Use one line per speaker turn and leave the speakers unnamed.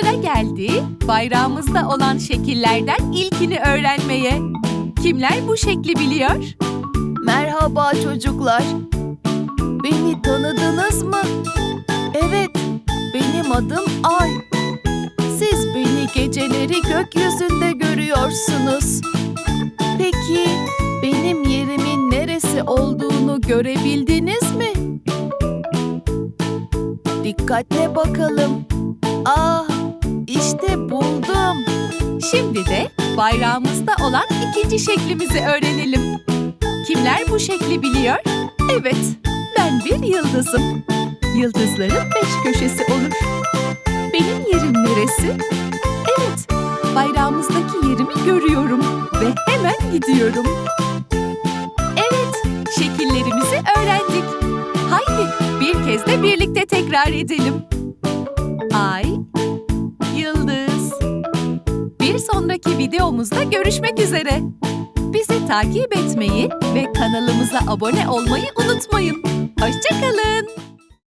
Sıra geldi bayrağımızda olan şekillerden ilkini öğrenmeye. Kimler bu şekli biliyor?
Merhaba çocuklar. Beni tanıdınız mı? Evet, benim adım Ay. Siz beni geceleri gökyüzünde görüyorsunuz. Peki benim yerimin neresi olduğunu görebildiniz mi? Dikkatle bakalım.
Şimdi de bayrağımızda olan ikinci şeklimizi öğrenelim. Kimler bu şekli biliyor? Evet, ben bir yıldızım. Yıldızların beş köşesi olur. Benim yerim neresi? Evet, bayrağımızdaki yerimi görüyorum ve hemen gidiyorum. Evet, şekillerimizi öğrendik. Haydi bir kez de birlikte tekrar edelim. Ay, sonraki videomuzda görüşmek üzere. Bizi takip etmeyi ve kanalımıza abone olmayı unutmayın.